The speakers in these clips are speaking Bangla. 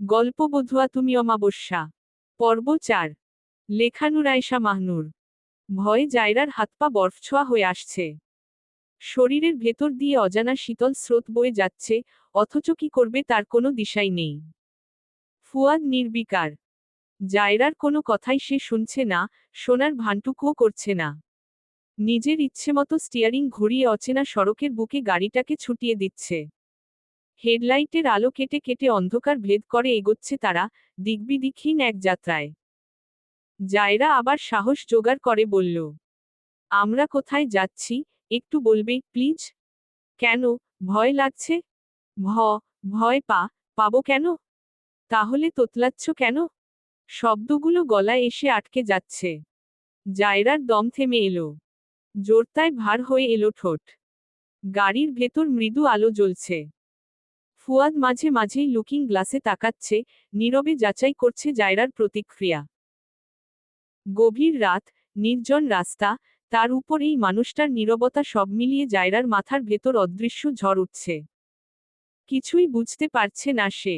গল্প বধুয়া তুমি অমাবস্যা। পর্ব চার। লেখানুর আয়সা মাহনুর। ভয়ে জায়রার হাত পা বরফছোয়া হয়ে আসছে। শরীরের ভেতর দিয়ে অজানা শীতল স্রোত বয়ে যাচ্ছে, অথচ কি করবে তার কোনো দিশাই নেই। ফুয়াদ নির্বিকার। জায়রার কোনো কথাই সে শুনছে না, সোনার ভানটুকুও করছে না। নিজের ইচ্ছেমতো স্টিয়ারিং ঘুরিয়ে অচেনা সড়কের বুকে গাড়িটাকে ছুটিয়ে দিচ্ছে। হেডলাইটের আলো কেটে কেটে অন্ধকার ভেদ করে এগোচ্ছে তারা দিগ্বিদিকহীন এক যাত্রায়। জায়রা আবার সাহস জোগাড় করে বলল, আমরা কোথায় যাচ্ছি, একটু বলবে, প্লিজ? কেন, ভয় লাগছে? ভ, ভয় পা, পাবো কেন? তাহলে তোতলাচ্ছ কেন? শব্দগুলো গলায় এসে আটকে যাচ্ছে। জায়রার দম থেমে এলো। জোরতায় ভার হয়ে এলো ঠোঁট। গাড়ির ভেতর মৃদু আলো জ্বলছে। ফুয়াদ মাঝে মাঝেই লুকিং গ্লাসে তাকাচ্ছে, নীরবে যাচাই করছে জায়রার প্রতিক্রিয়া। গভীর রাত, নির্জন রাস্তা, তার উপর এই মানুষটার নীরবতা সব মিলিয়ে জায়রার মাথার ভেতর অদৃশ্য ঝড় উঠছে। কিছুই বুঝতে পারছে না সে।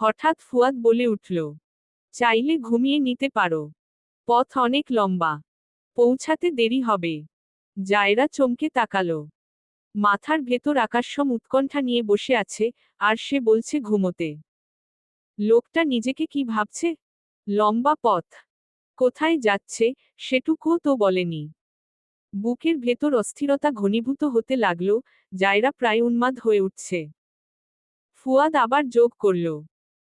হঠাৎ ফুয়াদ বলে উঠল, চাইলে ঘুমিয়ে নিতে পারো। পথ অনেক লম্বা। পৌঁছাতে দেরি হবে। জায়রা চমকে তাকালো। মাথার ভেতর আকাশসম উৎকণ্ঠা নিয়ে বসে আছে, আর সে বলছে ঘুমোতে। লোকটা নিজেকে কি ভাবছে? লম্বা পথ। কোথায় যাচ্ছে, সেটুকুও তো বলেনি। বুকের ভেতর অস্থিরতা ঘনীভূত হতে লাগল, জায়রা প্রায় উন্মাদ হয়ে উঠছে। ফুয়াদ আবার যোগ করল।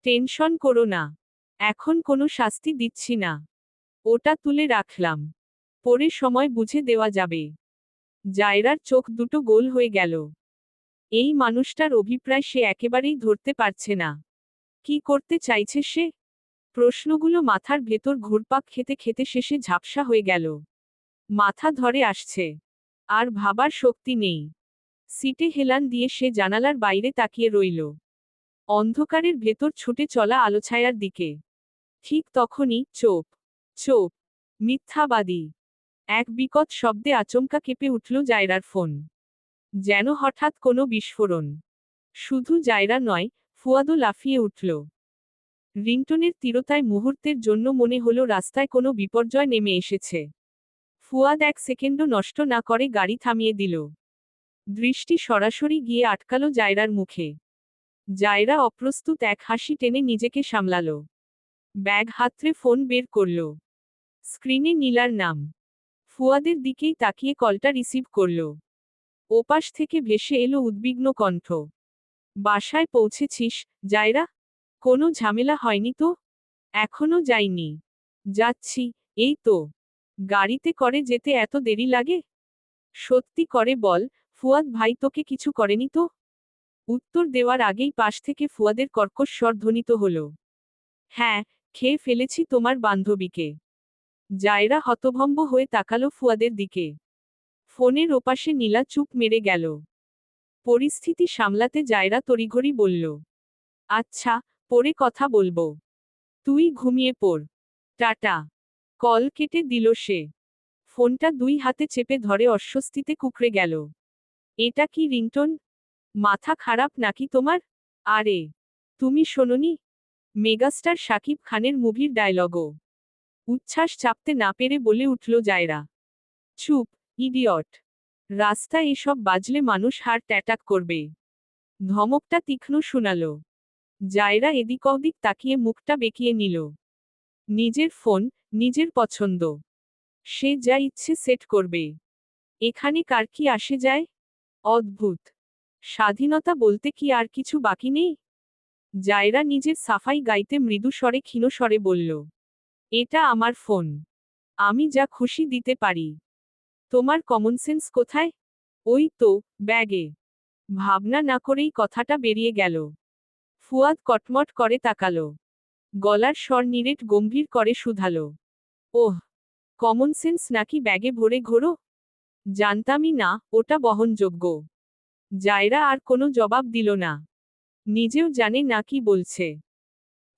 টেনশন করো না। এখন কোনো শাস্তি দিচ্ছি না। ওটা তুলে রাখলাম। পরে সময় বুঝে দেওয়া যাবে। জায়রার চোখ দুটো গোল হয়ে গেল। এই মানুষটার অভিপ্রায় সে একেবারেই ধরতে পারছে না। কি করতে চাইছে সে? প্রশ্নগুলো মাথার ভেতর ঘুরপাক খেতে খেতে শেষে ঝাপসা হয়ে গেল। মাথা ধরে আসছে। আর ভাবার শক্তি নেই। সিটে হেলান দিয়ে সে জানালার বাইরে তাকিয়ে রইল। অন্ধকারের ভেতর ছুটে চলা আলোছায়ার দিকে। ঠিক তখনই চোপ চোপ, মিথ্যাবাদী। এক বিকট শব্দে আচমকা কেঁপে উঠল জায়রার ফোন। যেন হঠাৎ কোনো বিস্ফোরণ। শুধু জায়রা নয়, ফুয়াদও লাফিয়ে উঠল। রিংটনের তীরতায় মুহূর্তের জন্য মনে হলো রাস্তায় কোনো বিপর্যয় নেমে এসেছে। ফুয়াদ এক সেকেন্ডও নষ্ট না করে গাড়ি থামিয়ে দিল। দৃষ্টি সরাসরি গিয়ে আটকালো জায়রার মুখে। জায়রা অপ্রস্তুত এক হাসি টেনে নিজেকে সামলাল। ব্যাগ হাতরে ফোন বের করল। স্ক্রিনে নীলার নাম। ফুয়াদের দিকেই তাকিয়ে কলটা রিসিভ করল। ওপাশ থেকে ভেসে এলো উদ্বিগ্ন কণ্ঠ। বাসায় পৌঁছেছিস, জায়রা? কোনো ঝামেলা হয়নি তো? এখনও যাইনি। যাচ্ছি, এই তো। গাড়িতে করে যেতে এত দেরি লাগে? সত্যি করে বল, ফুয়াদ ভাই তোকে কিছু করেনি তো? উত্তর দেওয়ার আগেই পাশ থেকে ফুয়াদের কর্কশ স্বর ধ্বনিত হল। হ্যাঁ খেয়ে ফেলেছি তোমার বান্ধবীকে। জায়রা হতভম্ব হয়ে তাকালো ফুয়াদের দিকে। ফোনের ওপাশে নীলা চুপ মেরে গেল। পরিস্থিতি সামলাতে জায়রা তড়িঘড়ি বলল আচ্ছা পরে কথা বলব। তুই ঘুমিয়ে পড়। টাটা। কল কেটে দিল সে। ফোনটা দুই হাতে চেপে ধরে অস্বস্তিতে কুকড়ে গেল। এটা কি রিংটন? মাথা খারাপ নাকি তোমার? আরে, তুমি শোনোনি? মেগাস্টার শাকিব খানের মুভির ডায়লগও। উচ্ছ্বাস চাপতে না পেরে বলে উঠল জায়রা। চুপ, ইডিয়ট। রাস্তায় এসব বাজলে মানুষ হার্ট অ্যাটাক করবে। ধমকটা তীক্ষ্ণ শোনাল। জায়রা এদিক ওদিক তাকিয়ে মুখটা বেঁকিয়ে নিল। নিজের ফোন, নিজের পছন্দ। সে যা ইচ্ছে সেট করবে। এখানে কার কি আসে যায়? অদ্ভুত। স্বাধীনতা বলতে কি আর কিছু বাকি নেই? জায়রা নিজের সাফাই গাইতে মৃদু স্বরে ক্ষীণ স্বরে বলল এটা আমার ফোন। আমি যা খুশি দিতে পারি। তোমার কমন সেন্স কোথায়? ওই তো, ব্যাগে। ভাবনা না করেই কথাটা বেরিয়ে গেল। ফুয়াদ কটমট করে তাকালো। গলার স্বর নিরেট গম্ভীর করে শুধালো। ওহ কমন সেন্স নাকি ব্যাগে ভরে ঘোরো? জানতামই না, ওটা বহনযোগ্য। জায়রা আর কোনো জবাব দিল না। নিজেও জানে না কি বলছে।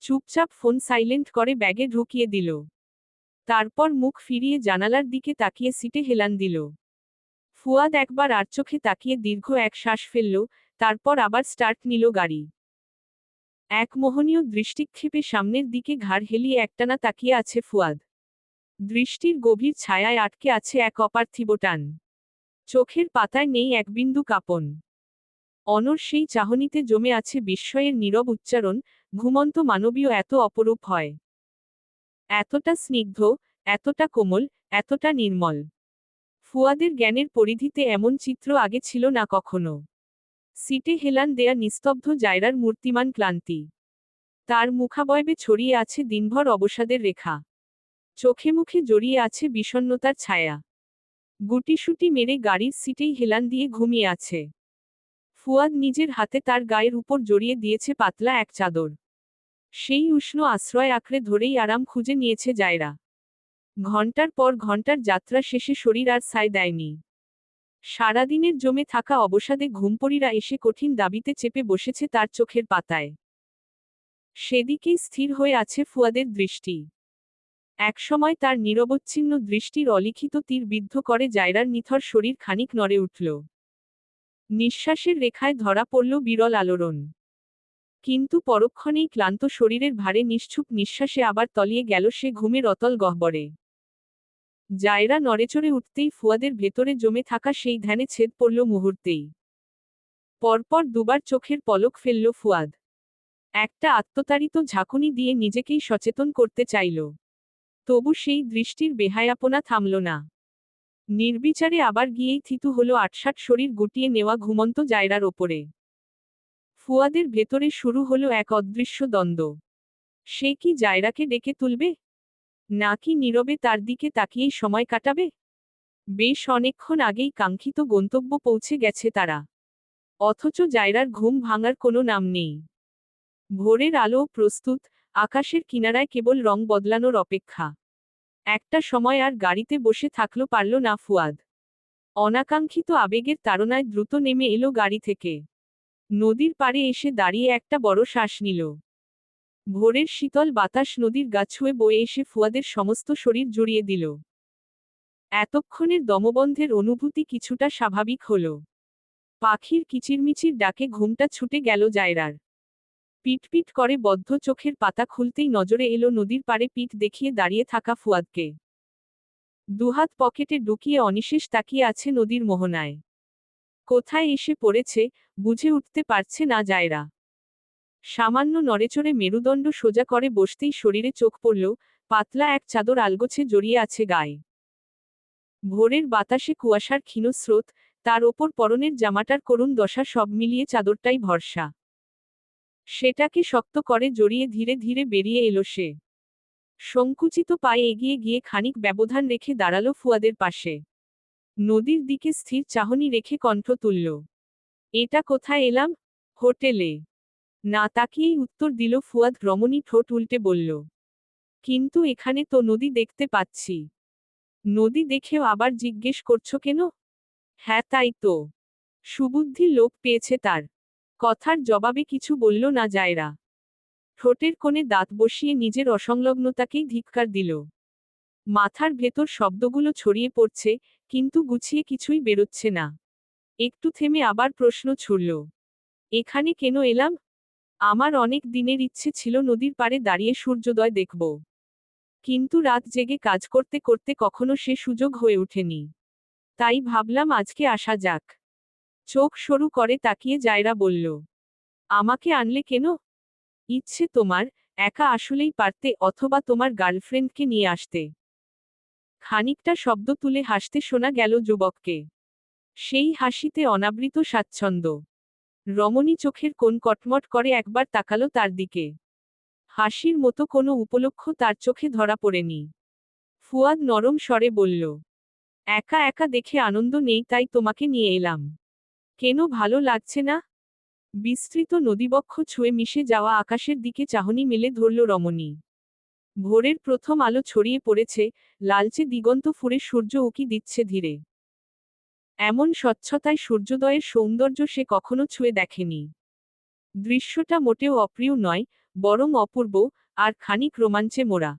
চুপচাপ ফোন সাইলেন্ট করে ব্যাগে ঢুকিয়ে দিল। তারপর মুখ ফিরিয়ে জানালার দিকে তাকিয়ে সিটে হেলান দিল। ফুয়াদ একবার আর চোখে তাকিয়ে দীর্ঘ এক শ্বাস ফেলল, তারপর আবার স্টার্ট নিল গাড়ি। এক মোহনীয় দৃষ্টিক্ষেপে সামনের দিকে ঘাড় হেলিয়ে একটানা তাকিয়ে আছে ফুয়াদ। দৃষ্টির গভীর ছায়ায় আটকে আছে এক অপার্থিব টান। চোখের পাতায় নেই এক বিন্দু কাপন। অনর সেই চাহনিতে জমে আছে বিস্ময়ের নীরব উচ্চারণ ঘুমন্ত মানবীয় এত অপরূপ হয়। এতটা স্নিগ্ধ, এতটা কোমল, এতটা নির্মল। ফুয়াদের জ্ঞানের পরিধিতে এমন চিত্র আগে ছিল না কখনো। সিটে হেলান দেয়া নিস্তব্ধ জায়রার মূর্তিমান ক্লান্তি। তার মুখাবয়বে ছড়িয়ে আছে দিনভর অবসাদের রেখা। চোখে মুখে জড়িয়ে আছে বিষণ্নতার ছায়া। গুটিসুটি মেরে গাড়ির সিটেই হেলান দিয়ে ঘুমিয়ে আছে। ফুয়াদ নিজের হাতে তার গায়ের উপর জড়িয়ে দিয়েছে পাতলা এক চাদর। সেই উষ্ণ আশ্রয় আঁকড়ে ধরেই আরাম খুঁজে নিয়েছে জায়রা। ঘণ্টার পর ঘণ্টার যাত্রা শেষে শরীর আর সায় দেয়নি। সারাদিনের জমে থাকা অবসাদে ঘুমপড়িরা এসে কঠিন দাবিতে চেপে বসেছে তার চোখের পাতায়। সেদিকেই স্থির হয়ে আছে ফুয়াদের দৃষ্টি। একসময় তার নিরবচ্ছিন্ন দৃষ্টির অলিখিত তীর বিদ্ধ করে জায়রার নিথর শরীর খানিক নড়ে উঠল। নিঃশ্বাসের রেখায় ধরা পড়ল বিরল আলোড়ন। কিন্তু পরক্ষণেই ক্লান্ত শরীরের ভারে নিশ্চুপ নিঃশ্বাসে আবার তলিয়ে গেল সে ঘুমের অতল গহ্বরে। জায়রা নড়েচড়ে উঠতেই ফুয়াদের ভেতরে জমে থাকা সেই ধ্যানে ছেদ পড়ল মুহূর্তেই। পরপর দুবার চোখের পলক ফেলল ফুয়াদ। একটা আত্মতাড়িত ঝাঁকুনি দিয়ে নিজেকেই সচেতন করতে চাইল। তবু সেই দৃষ্টির বেহায়াপনা থামল না। নির্বিচারে আবার গিয়েই থিতু হলো আটসাট শরীর গুটিয়ে নেওয়া ঘুমন্ত জায়রার ওপরে। ফুয়াদের ভেতরে শুরু হলো এক অদৃশ্য দ্বন্দ্ব। সে কি জায়রাকে ডেকে তুলবে? নাকি নীরবে তার দিকে তাকিয়েই সময় কাটাবে? বেশ অনেকক্ষণ আগেই কাঙ্ক্ষিত গন্তব্য পৌঁছে গেছে তারা। অথচ জায়রার ঘুম ভাঙার কোনো নাম নেই। ভোরের আলো প্রস্তুত, আকাশের কিনারায় কেবল রং বদলানোর অপেক্ষা। একটা সময় আর গাড়িতে বসে থাকল পারল না ফুয়াদ। অনাকাঙ্ক্ষিত আবেগের তাড়নায় দ্রুত নেমে এলো গাড়ি থেকে। নদীর পাড়ে এসে দাঁড়িয়ে একটা বড় শ্বাস নিল। ভোরের শীতল বাতাস নদীর গা ছুঁয়ে বয়ে এসে ফুয়াদের সমস্ত শরীর জড়িয়ে দিল। এতক্ষণের দমবন্ধের অনুভূতি কিছুটা স্বাভাবিক হল। পাখির কিচিরমিচির ডাকে ঘুমটা ছুটে গেল জায়রার। পিটপিট করে বদ্ধ চোখের পাতা খুলতেই নজরে এলো নদীর পাড়ে পিঠ দেখিয়ে দাঁড়িয়ে থাকা ফুয়াদকে। দুহাত পকেটে ঢুকিয়ে অনিশেষ তাকিয়ে আছে নদীর মোহনায়। কোথায় এসে পড়েছে, বুঝে উঠতে পারছে না জায়রা। সামান্য নড়েচড়ে মেরুদণ্ড সোজা করে বসতেই শরীরে চোখ পড়ল, পাতলা এক চাদর আলগোছে জড়িয়ে আছে গায়ে। ভোরের বাতাসে কুয়াশার ক্ষীণ স্রোত তার ওপর পরনের জামাটার করুণ দশা সব মিলিয়ে চাদরটাই ভরসা। সেটাকে শক্ত করে জড়িয়ে ধীরে ধীরে বেরিয়ে এলো সে। সংকুচিত পায়ে এগিয়ে গিয়ে খানিক ব্যবধান রেখে দাঁড়াল ফুয়াদের পাশে। নদীর দিকে স্থির চাহনি রেখে কণ্ঠ তুলল, এটা কোথায় এলাম? হোটেলে। না তাকিয়েই উত্তর দিল ফুয়াদ, রমণী ঠোঁট উল্টে বলল, কিন্তু এখানে তো নদী দেখতে পাচ্ছি। নদী দেখেও আবার জিজ্ঞেস করছ কেন? হ্যাঁ তাই তো। সুবুদ্ধি লোক পেয়েছে তার। কথার জবাবে কিছু বলল না জায়রা। ঠোঁটের কোণে দাঁত বসিয়ে নিজের অসংলগ্নতাকেই ধিক্কার দিল। মাথার ভেতর শব্দগুলো ছড়িয়ে পড়ছে, কিন্তু গুছিয়ে কিছুই বেরোচ্ছে না। একটু থেমে আবার প্রশ্ন ছুড়ল, এখানে কেন এলাম? আমার অনেক দিনের ইচ্ছে ছিল নদীর পাড়ে দাঁড়িয়ে সূর্যোদয় দেখব। কিন্তু রাত জেগে কাজ করতে করতে কখনো সে সুযোগ হয়ে ওঠেনি। তাই ভাবলাম আজকে আসা যাক। চোখ সরু করে তাকিয়ে জায়রা বলল, আমাকে আনলে কেন? ইচ্ছে তোমার, একা আসলেই পারতে অথবা তোমার গার্লফ্রেন্ডকে নিয়ে আসতে। খানিকটা শব্দ তুলে হাসতে শোনা গেল যুবককে। সেই হাসিতে অনাবৃত স্বাচ্ছন্দ্য। রমণী চোখের কোন কটমট করে একবার তাকালো তার দিকে। হাসির মতো কোনো উপলক্ষ তার চোখে ধরা পড়েনি। ফুয়াদ নরম স্বরে বলল, একা একা দেখে আনন্দ নেই, তাই তোমাকে নিয়ে এলাম। কেন ভালো লাগছে না? বিস্তৃত নদীবক্ষ ছুঁয়ে মিশে যাওয়া আকাশের দিকে চাহনি মেলে ধরল রমণী। ভোরের প্রথম আলো ছড়িয়ে পড়েছে, লালচে দিগন্ত ফুরে সূর্য উকি দিচ্ছে ধীরে। এমন স্বচ্ছতায় সূর্যোদয়ের সৌন্দর্য সে কখনো ছুঁয়ে দেখেনি। দৃশ্যটা মোটেও অপ্রিয় নয়, বরং অপূর্ব, আর খানিক রোমাঞ্চে মোড়া।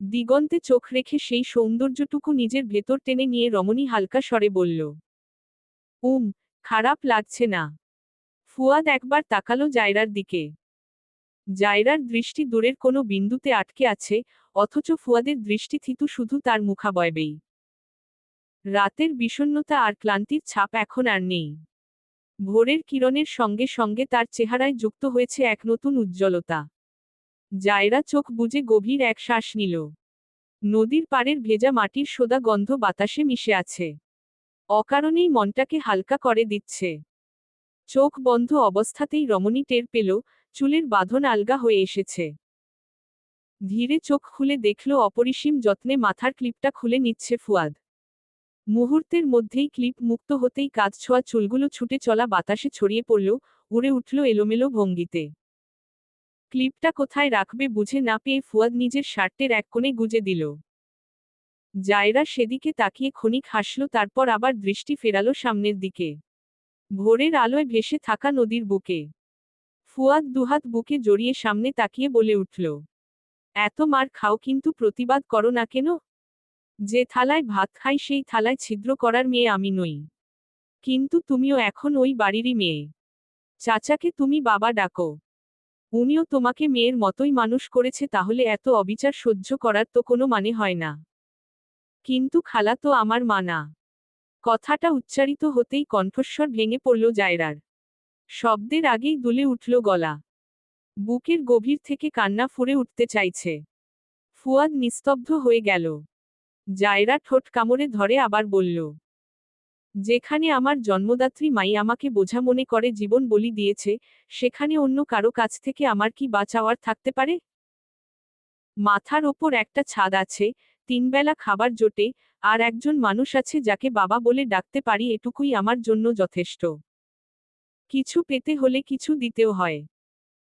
দিগন্তে চোখ রেখে সেই সৌন্দর্যটুকু নিজের ভেতর টেনে নিয়ে রমণী হালকা স্বরে বলল উম, খারাপ লাগছে না। ফুয়াদ একবার তাকালো জায়রার দিকে। জায়রার দৃষ্টি দূরের কোনো বিন্দুতে আটকে আছে, অথচ ফুয়াদের দৃষ্টি থিতু শুধু তার মুখাবয়বেই। রাতের বিষণ্ণতা আর ক্লান্তির ছাপ এখন আর নেই। ভোরের কিরণের সঙ্গে সঙ্গে তার চেহারায় যুক্ত হয়েছে এক নতুন উজ্জ্বলতা। জায়রা চোখ বুজে গভীর এক শ্বাস নিল। নদীর পাড়ের ভেজা মাটির সোদা গন্ধ বাতাসে মিশে আছে। অকারণেই মনটাকে হালকা করে দিচ্ছে। চোখ বন্ধ অবস্থাতেই রমণী টের পেল, চুলের বাঁধন আলগা হয়ে এসেছে। ধীরে চোখ খুলে দেখল অপরিসীম যত্নে মাথার ক্লিপটা খুলে নিচ্ছে ফুয়াদ। মুহূর্তের মধ্যেই ক্লিপ মুক্ত হতেই কাজ ছোঁয়া চুলগুলো ছুটে চলা বাতাসে ছড়িয়ে পড়ল, উড়ে উঠল এলোমেলো ভঙ্গিতে। ক্লিপটা কোথায় রাখবে বুঝে না পেয়ে ফুয়াদ নিজের শার্টের এক কোণে গুজে দিল। জায়রা সেদিকে তাকিয়ে ক্ষণিক হাসল, তারপর আবার দৃষ্টি ফেরালো সামনের দিকে। ভোরের আলোয় ভেসে থাকা নদীর বুকে। ফুয়াদ দুহাত বুকে জড়িয়ে সামনে তাকিয়ে বলে উঠল, এত মার খাও কিন্তু প্রতিবাদ করো না কেন? যে থালায় ভাত খাই সেই থালায় ছিদ্র করার মেয়ে আমি নই। কিন্তু তুমিও এখন ওই বাড়িরই মেয়ে। চাচাকে তুমি বাবা ডাকো। উনিও তোমাকে মেয়ের মতোই মানুষ করেছে, তাহলে এত অবিচার সহ্য করার তো কোনো মানে হয় না। কিন্তু খালা তো আমার মা না। কথাটা উচ্চারিত হতেই কণ্ঠস্বর ভেঙে পড়ল জায়রার। শব্দের আগেই দুলে উঠল গলা। বুকের গভীর থেকে কান্না ফুরে উঠতে চাইছে। ফুয়াদ নিস্তব্ধ হয়ে গেল। জায়রা ঠোঁট কামড়ে ধরে আবার বলল, যেখানে আমার জন্মদাত্রী মাই আমাকে বোঝা মনে করে জীবন বলি দিয়েছে, সেখানে অন্য কারও কাছ থেকে আমার কি বাঁচাওয়ার থাকতে পারে? মাথার ওপর একটা ছাদ আছে তিনবেলা খাবার জোটে, আর একজন মানুষ আছে যাকে বাবা বলে ডাকতে পারি এটুকুই আমার জন্য যথেষ্ট। কিছু পেতে হলে কিছু দিতেও হয়।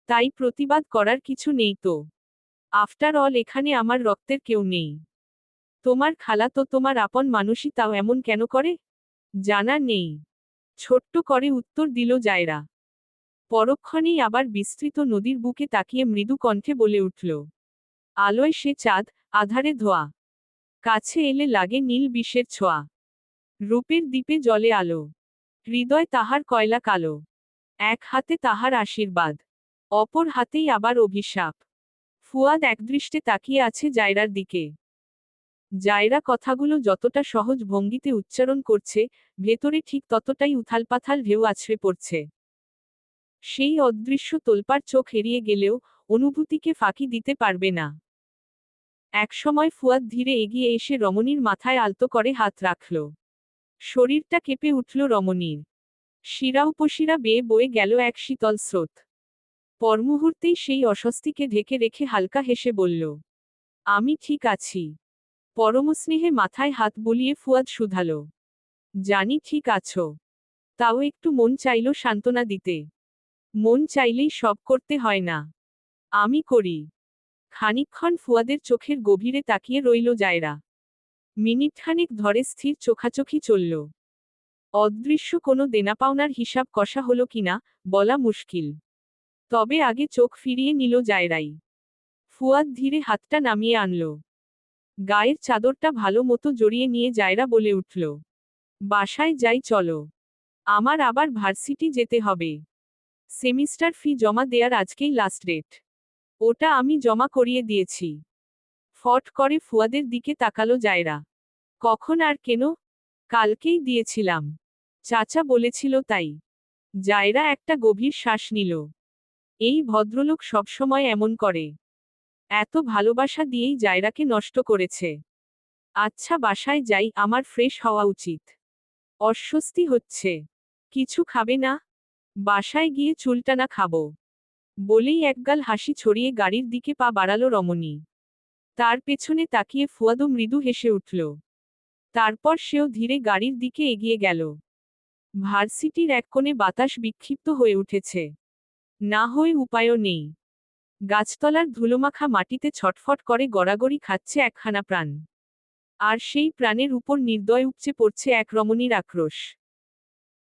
তাই প্রতিবাদ করার কিছু নেই তো। আফটার অল এখানে আমার রক্তের কেউ নেই। তোমার খালা তো তোমার আপন মানুষই, তাও এমন কেন করে? জানা নেই। ছোট্ট করে উত্তর দিল জায়রা। পরক্ষণেই আবার বিস্তৃত নদীর বুকে তাকিয়ে মৃদু কণ্ঠে বলে উঠল, আলোয় সে চাঁদ, আধারে ধোয়া। কাছে এলে লাগে নীল বিষের ছোঁয়া। রূপের দ্বীপে জলে আলো। হৃদয় তাহার কয়লা কালো। এক হাতে তাহার আশীর্বাদ। অপর হাতেই আবার অভিশাপ। ফুয়াদ একদৃষ্টে তাকিয়ে আছে জায়রার দিকে। জায়রা কথাগুলো যতটা সহজ ভঙ্গিতে উচ্চারণ করছে, ভেতরে ঠিক ততটাই উথালপাথাল ঢেউ আছড়ে পড়ছে। সেই অদৃশ্য তোলপার চোখ এড়িয়ে গেলেও অনুভূতিকে ফাঁকি দিতে পারবে না। একসময় ফুয়াদ ধীরে এগিয়ে এসে রমণীর মাথায় আলতো করে হাত রাখল। শরীরটা কেঁপে উঠল রমণীর। শিরা উপশিরা বেয়ে বয়ে গেল এক শীতল স্রোত। পরমুহূর্তেই সেই অস্বস্তিকে ঢেকে রেখে হালকা হেসে বলল, আমি ঠিক আছি। পরমস্নেহে মাথায় হাত বুলিয়ে ফুয়াদ শুধাল, জানি ঠিক আছো। তাও একটু মন চাইল সান্ত্বনা দিতে। মন চাইলেই সব করতে হয় না। আমি করি। খানিকক্ষণ ফুয়াদের চোখের গভীরে তাকিয়ে রইল জায়রা। মিনিটখানেক ধরে স্থির চোখাচোখি চলল। অদৃশ্য কোনো দেনাপাওনার হিসাব কষা হলো কিনা, বলা মুশকিল। তবে আগে চোখ ফিরিয়ে নিল জায়রাই। ফুয়াদ ধীরে হাতটা নামিয়ে আনল। গায়ের চাদরটা ভালো মতো জড়িয়ে নিয়ে জায়রা বলে উঠল, বাসায় যাই চলো। আমার আবার ভার্সিটি যেতে হবে। সেমিস্টার ফি জমা দেয়ার আজকেই লাস্ট ডেট। ওটা আমি জমা করিয়ে দিয়েছি। ফট করে ফুয়াদের দিকে তাকালো জায়রা। কখন আর কেন? কালকেই দিয়েছিলাম। চাচা বলেছিল তাই। জায়রা একটা গভীর শ্বাস নিল। এই ভদ্রলোক সবসময় এমন করে। এত ভালোবাসা দিয়েই জায়রাকে নষ্ট করেছে। আচ্ছা বাসায় যাই, আমার ফ্রেশ হওয়া উচিত। অস্বস্তি হচ্ছে। কিছু খাবে না? বাসায় গিয়ে চুলটানা খাব। বলেই একগাল হাসি ছড়িয়ে গাড়ির দিকে পা বাড়াল রমণী। তার পেছনে তাকিয়ে ফুয়াদো মৃদু হেসে উঠল। তারপর সেও ধীরে গাড়ির দিকে এগিয়ে গেল। ভার্সিটির এক কোণে বাতাস বিক্ষিপ্ত হয়ে উঠেছে। না হয়ে উপায়ও নেই। গাছতলার ধুলোমাখা মাটিতে ছটফট করে গড়াগড়ি খাচ্ছে একখানা প্রাণ। আর সেই প্রাণের উপর নির্দয় উপচে পড়ছে এক রমণীর আক্রোশ।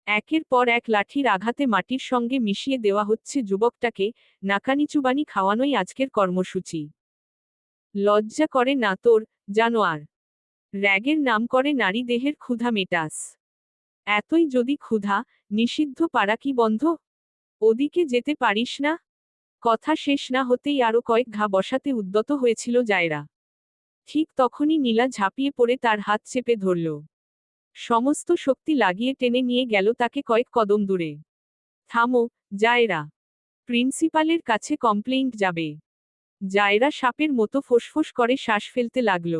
একের পর এক লাঠির আঘাতে মাটির সঙ্গে মিশিয়ে দেওয়া হচ্ছে যুবকটাকে, নাকানিচুবানি খাওয়ানোই আজকের কর্মসূচি। লজ্জা করে না তোর, জানোয়ার। র্যাগের নাম করে নারী দেহের ক্ষুধা মেটাস। এতই যদি ক্ষুধা, নিষিদ্ধ পাড়া কি বন্ধ? ওদিকে যেতে পারিস না? কথা শেষ না হতেই আরও কয়েক ঘা বসাতে উদ্যত হয়েছিল জায়রা। ঠিক তখনই নীলা ঝাঁপিয়ে পড়ে তার হাত চেপে ধরল। সমস্ত শক্তি লাগিয়ে টেনে নিয়ে গেল তাকে কয়েক কদম দূরে। থামো, জায়রা। প্রিন্সিপালের কাছে কমপ্লেইন্ট যাবে। জায়রা সাপের মতো ফোঁসফোঁস করে শ্বাস ফেলতে লাগল।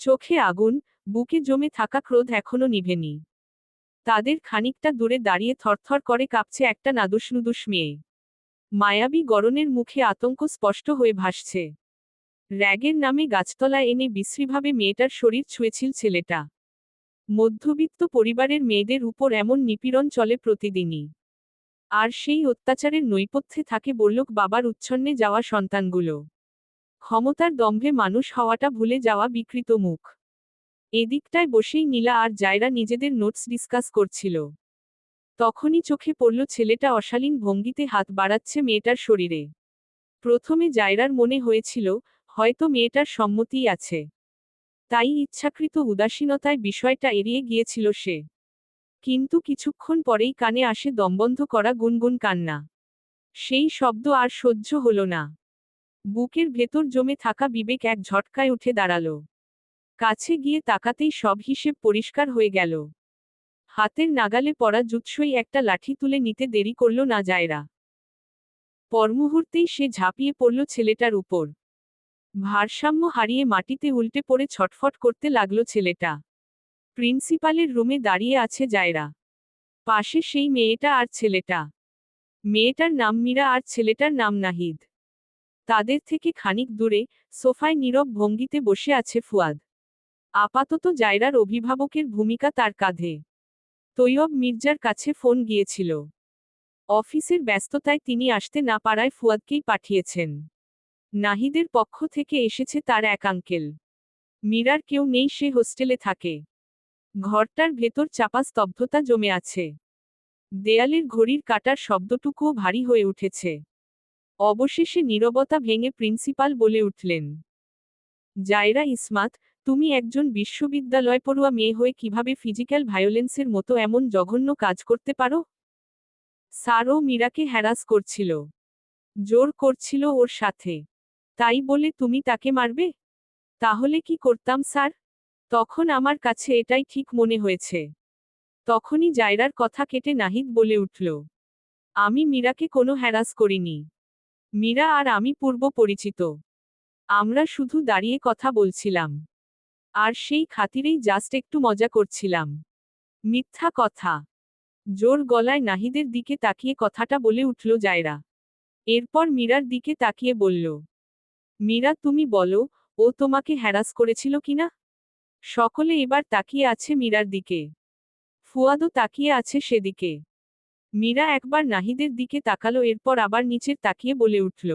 চোখে আগুন, বুকে জমে থাকা ক্রোধ এখনও নিভেনি। তাদের খানিকটা দূরে দাঁড়িয়ে থরথর করে কাঁপছে একটা নাদুসনুদুস মেয়ে। মায়াবী গরনের মুখে আতঙ্ক স্পষ্ট হয়ে ভাসছে। র্যাগের নামে গাছতলায় এনে বিশ্রীভাবে মেয়েটার শরীর ছুঁয়েছিল ছেলেটা। মধ্যবিত্ত পরিবারের মেয়েদের উপর এমন নিপীড়ন চলে প্রতিদিনই। আর সেই অত্যাচারের নৈপথ্যে থাকে বললোক বাবার উচ্ছন্নে যাওয়া সন্তানগুলো। ক্ষমতার দম্ভে মানুষ হওয়াটা ভুলে যাওয়া বিকৃত মুখ। এদিকটায় বসেই নীলা আর জায়রা নিজেদের নোটস ডিসকাস করছিল। তখনই চোখে পড়ল ছেলেটা অশালীন ভঙ্গিতে হাত বাড়াচ্ছে মেয়েটার শরীরে। প্রথমে জায়রার মনে হয়েছিল, হয়তো মেয়েটার সম্মতিই আছে। তাই ইচ্ছাকৃত উদাসীনতায় বিষয়টা এড়িয়ে গিয়েছিল সে। কিন্তু কিছুক্ষণ পরেই কানে আসে দমবন্ধ করা গুনগুন কান্না। সেই শব্দ আর সহ্য হল না। বুকের ভেতর জমে থাকা বিবেক এক ঝটকায় উঠে দাঁড়াল। কাছে গিয়ে তাকাতেই সব হিসেব পরিষ্কার হয়ে গেল। হাতের নাগালে পড়া জুৎসই একটা লাঠি তুলে নিতে দেরি করল না জায়রা। পরমুহূর্তেই সে ঝাঁপিয়ে পড়ল ছেলেটার উপর। ভারসাম্য হারিয়ে মাটিতে উল্টে পড়ে ছটফট করতে লাগল ছেলেটা। প্রিন্সিপালের রুমে দাঁড়িয়ে আছে জায়রা। পাশে সেই মেয়েটা আর ছেলেটা। মেয়েটার নাম মীরা আর ছেলেটার নাম নাহিদ। তাদের থেকে খানিক দূরে সোফায় নীরব ভঙ্গিতে বসে আছে ফুয়াদ। আপাতত জায়রার অভিভাবকের ভূমিকা তার কাঁধে। তৈয়ব মির্জার কাছে ফোন গিয়েছিল। অফিসের ব্যস্ততায় তিনি আসতে না পারায় ফুয়াদকেই পাঠিয়েছেন। নাহিদের পক্ষ থেকে এসেছে তার এক আঙ্কেল। মীরার কেউ নেই, সে হোস্টেলে থাকে। ঘরটার ভেতর চাপা স্তব্ধতা জমে আছে। দেয়ালের ঘড়ির কাটার শব্দটুকুও ভারী হয়ে উঠেছে। অবশেষে নীরবতা ভেঙে প্রিন্সিপাল বলে উঠলেন, জায়রা ইসমাত, তুমি একজন বিশ্ববিদ্যালয় পড়ুয়া মেয়ে হয়ে কীভাবে ফিজিক্যাল ভায়োলেন্সের মতো এমন জঘন্য কাজ করতে পারো? স্যারও মীরাকে হ্যারাস করছিল, জোর করছিল ওর সাথে। তাই বলে তুমি তাকে মারবে? তাহলে কি করতাম, স্যার? তখন আমার কাছে এটাই ঠিক মনে হয়েছে। তখনই জায়রার কথা কেটে নাহিদ বলে উঠল, আমি মীরাকে কোনো হ্যারাস করিনি। মীরা আর আমি পূর্ব পরিচিত। আমরা শুধু দাঁড়িয়ে কথা বলছিলাম। আর সেই খাতিরেই জাস্ট একটু মজা করছিলাম। মিথ্যা কথা। জোর গলায় নাহিদের দিকে তাকিয়ে কথাটা বলে উঠল জায়রা। এরপর মীরার দিকে তাকিয়ে বলল মীরা, তুমি বলো, ও তোমাকে হ্যারাস করেছিল কিনা? সকলে এবার তাকিয়ে আছে মীরার দিকে। ফুয়াদও তাকিয়ে আছে সেদিকে। মীরা একবার নাহিদের দিকে তাকালো, এরপর আবার নিচের তাকিয়ে বলে উঠল,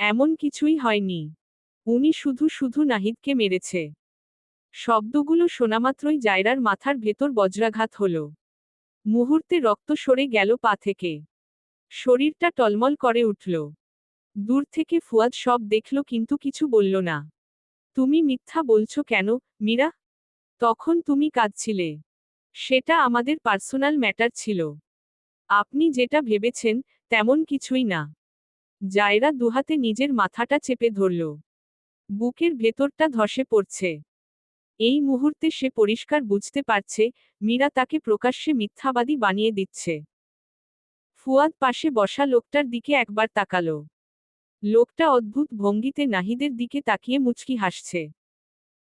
এমন কিছুই হয়নি। উনি শুধু শুধু নাহিদকে মেরেছে। শব্দগুলো শোনামাত্রই জায়রার মাথার ভেতর বজ্রাঘাত হল। মুহূর্তে রক্ত সরে গেল পা থেকে। শরীরটা টলমল করে উঠল। দূর থেকে ফুয়াদ সব দেখল কিন্তু কিছু বলল না। তুমি মিথ্যা বলছো কেন, মীরা? তখন তুমি কাঁদছিলে। সেটা আমাদের পার্সোনাল ম্যাটার ছিল। আপনি যেটা ভেবেছেন, তেমন কিছুই না। জায়রা দুহাতে নিজের মাথাটা চেপে ধরল। বুকের ভেতরটা ধসে পড়ছে। এই মুহূর্তে সে পরিষ্কার বুঝতে পারছে, মীরা তাকে প্রকাশ্যে মিথ্যাবাদী বানিয়ে দিচ্ছে। ফুয়াদ পাশে বসা লোকটার দিকে একবার তাকালো। লোকটা অদ্ভুত ভঙ্গিতে নাহিদের দিকে তাকিয়ে মুচকি হাসছে।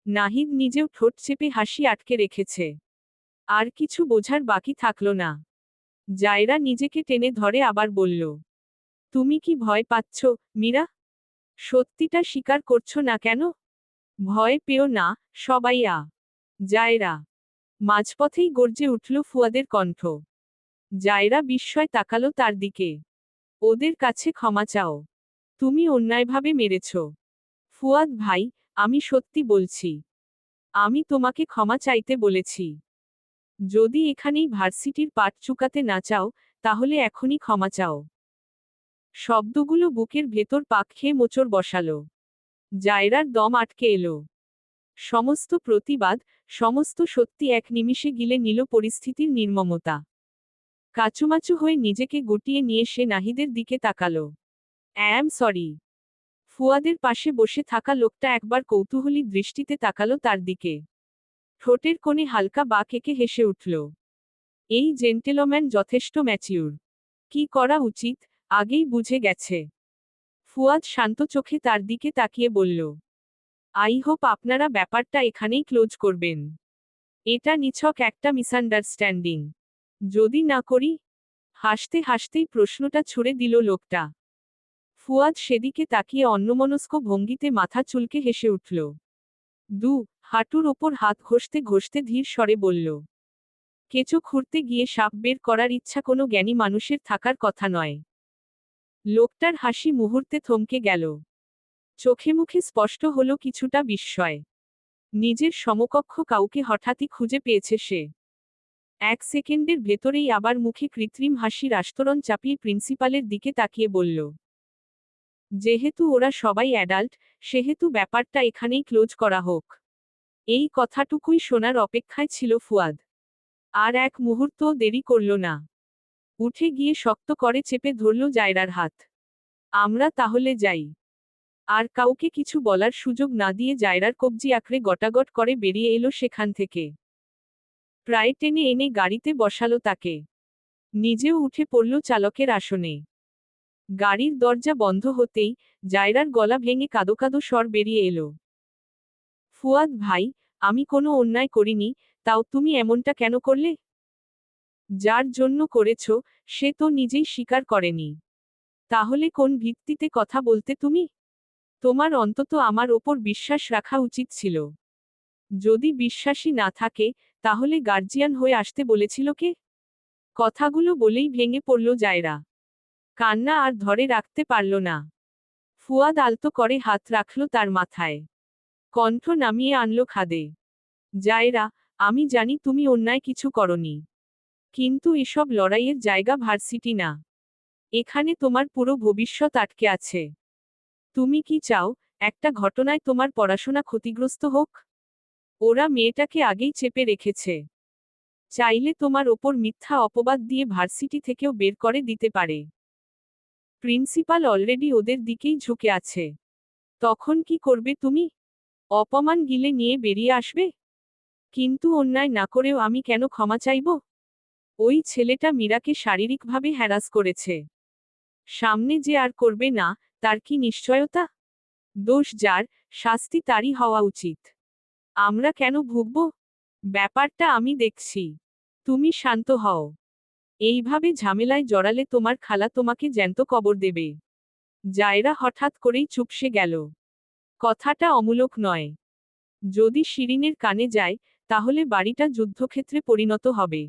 নাহিদ নিজেও ঠোঁট চেপে হাসি আটকে রেখেছে। আর কিছু বোঝার বাকি থাকল না। জায়রা নিজেকে টেনে ধরে আবার বলল, তুমি কি ভয় পাচ্ছ, মীরা? সত্যিটা স্বীকার করছ না কেন? ভয় পেও না, সবাই আ জায়রা মাঝপথেই গর্জে উঠল ফুয়াদের কণ্ঠ। জায়রা বিস্ময় তাকালো তার দিকে। ওদের কাছে ক্ষমা চাও। তুমি অন্যায়ভাবে মেরেছ। ফুয়াদ, ভাই, আমি সত্যি বলছি। আমি তোমাকে ক্ষমা চাইতে বলেছি। যদি এখানেই ভার্সিটির পাট চুকাতে না চাও, তাহলে এখনই ক্ষমা চাও। শব্দগুলো বুকের ভেতর পাক খেয়ে মোচড় বসাল। জায়রার দম আটকে এলো। সমস্ত প্রতিবাদ, সমস্ত সত্যি এক নিমিষে গিলে নিল পরিস্থিতির নির্মমতা। কাচুমাচু হয়ে নিজেকে গুটিয়ে নিয়ে সে নাহিদের দিকে তাকালো। অ্যাম সরি ফুয়াদের পাশে বসে থাকা লোকটা একবার কৌতূহলী দৃষ্টিতে তাকালো তার দিকে। ঠোঁটের কোণে হালকা বা কেকে হেসে উঠল। এই জেন্টেলম্যান যথেষ্ট ম্যাচিউর। কি করা উচিত? আগেই বুঝে গেছে। ফুয়াদ শান্ত চোখে তার দিকে তাকিয়ে বলল, আই হোপ আপনারা ব্যাপারটা এখানেই ক্লোজ করবেন। এটা নিছক একটা মিসআন্ডারস্ট্যান্ডিং। যদি না করি? হাসতে হাসতেই প্রশ্নটা ছুড়ে দিল লোকটা। ফুয়াদ সেদিকে তাকিয়ে অন্যমনস্ক ভঙ্গিতে মাথা চুলকে হেসে উঠল। দু, হাঁটুর ওপর হাত ঘষতে ঘষতে ধীর স্বরে বলল, কেঁচো খুঁড়তে গিয়ে সাপ বের করার ইচ্ছা কোনো জ্ঞানী মানুষের থাকার কথা নয় লোকটার হাসি মুহূর্তে থমকে গেল। চোখে মুখে স্পষ্ট হল কিছুটা বিস্ময়। নিজের সমকক্ষ কাউকে হঠাৎই খুঁজে পেয়েছে সে। এক সেকেন্ডের ভেতরেই আবার মুখে কৃত্রিম হাসির আস্তরণ চাপিয়ে প্রিন্সিপালের দিকে তাকিয়ে বলল যেহেতু ওরা সবাই অ্যাডাল্ট, সেহেতু ব্যাপারটা এখানেই ক্লোজ করা হোক। এই কথাটুকুই শোনার অপেক্ষায় ছিল ফুয়াদ। আর এক মুহূর্তও দেরি করল না। উঠে গিয়ে শক্ত করে চেপে ধরল জায়রার হাত। আমরা তাহলে যাই। আর কাউকে কিছু বলার সুযোগ না দিয়ে জায়রার কবজি আঁকড়ে গটাগট করে বেরিয়ে এলো সেখান থেকে। প্রায় টেনে এনে গাড়িতে বসালো তাকে। নিজেও উঠে পড়ল চালকের আসনে। গাড়ির দরজা বন্ধ হতেই জায়রার গলা ভেঙে কাদো কাদো স্বর বেরিয়ে এলো। ফুয়াদ ভাই, আমি কোনো অন্যায় করিনি, তাও তুমি এমনটা কেন করলে? যার জন্য করেছ, সে তো নিজেই স্বীকার করেনি। তাহলে কোন ভিত্তিতে কথা বলতে তুমি? তোমার অন্তত আমার ওপর বিশ্বাস রাখা উচিত ছিল। যদি বিশ্বাসী না থাকে, তাহলে গার্জিয়ান হয়ে আসতে বলেছিল কে? কথাগুলো বলেই ভেঙে পড়ল জায়রা। কান্না আর ধরে রাখতে পারল না। ফুয়াদ আলতো করে হাত রাখল তার মাথায়। কণ্ঠ নামিয়ে আনল খাদে। জায়রা আমি জানি তুমি অন্যায় কিছু করনি। কিন্তু এসব লড়াইয়ের জায়গা ভার্সিটি না। এখানে তোমার পুরো ভবিষ্যৎ আটকে আছে। তুমি কি চাও, একটা ঘটনায় তোমার পড়াশোনা ক্ষতিগ্রস্ত হোক? ওরা মেয়েটাকে আগেই চেপে রেখেছে। চাইলে তোমার ওপর মিথ্যা অপবাদ দিয়ে ভার্সিটি থেকেও বের করে দিতে পারে। প্রিন্সিপাল অলরেডি ওদের দিকেই ঝুঁকে আছে। তখন কি করবে তুমি? অপমান গিলে নিয়ে বেরিয়ে আসবে? কিন্তু অন্যায় না করেও আমি কেন ক্ষমা চাইব? ওই ছেলেটা মীরাকে শারীরিকভাবে হ্যারাস করেছে। সামনে যে আর করবে না, তার কি নিশ্চয়তা? দোষ যার, শাস্তি তারই হওয়া উচিত। আমরা কেন ভুগব? ব্যাপারটা আমি দেখছি। তুমি শান্ত হও। এইভাবে ঝামেলায় জড়ালে তোমার খালা তোমাকে জ্যান্ত কবর দেবে। জায়রা হঠাৎ করেই চুপসে গেল। কথাটা অমূলক নয়। যদি শিরিনের কানে যায়, তাহলে বাড়িটা যুদ্ধক্ষেত্রে পরিণত হবে।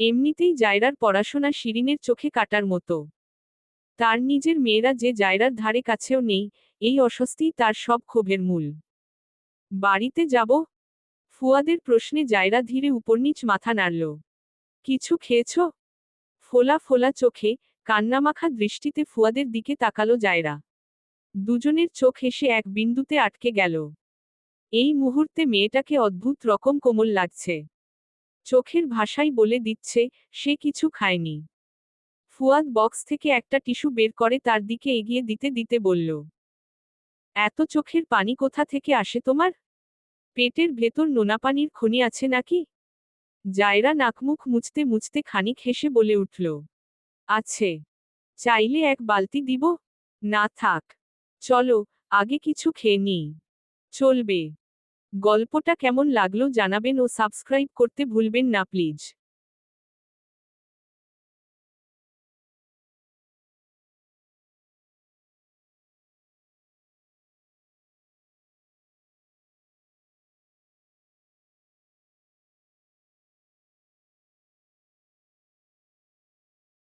এমনিতেই জায়রার পড়াশোনা শিরিনের চোখে কাটার মতো। তার নিজের মেয়েরা যে জায়রার ধারে কাছেও নেই, এই অস্বস্তিই তার সব ক্ষোভের মূল। বাড়িতে যাব? ফুয়াদের প্রশ্নে জায়রা ধীরে উপর উপরনিচ মাথা নাড়ল। কিছু খেয়েছ? ফোলা ফোলা চোখে, কান্নামাখা দৃষ্টিতে ফুয়াদের দিকে তাকালো জায়রা। দুজনের চোখ এসে এক বিন্দুতে আটকে গেল। এই মুহূর্তে মেয়েটাকে অদ্ভুত রকম কোমল লাগছে। চোখের ভাষাই বলে দিচ্ছে, সে কিছু খায়নি। ফুয়াদ বক্স থেকে একটা টিস্যু বের করে তার দিকে এগিয়ে দিতে দিতে বলল, এত চোখের পানি কোথা থেকে আসে তোমার? পেটের ভেতর নোনাপানির খনি আছে নাকি? জায়রা নাকমুখ মুছতে মুছতে খানিক হেসে বলে উঠল, আছে, চাইলে এক বালতি দিব? না থাক, চলো, আগে কিছু খেয়ে নিই। চলবে। গল্পটা কেমন লাগল জানাবেন ও সাবস্ক্রাইব করতে ভুলবেন না প্লিজ।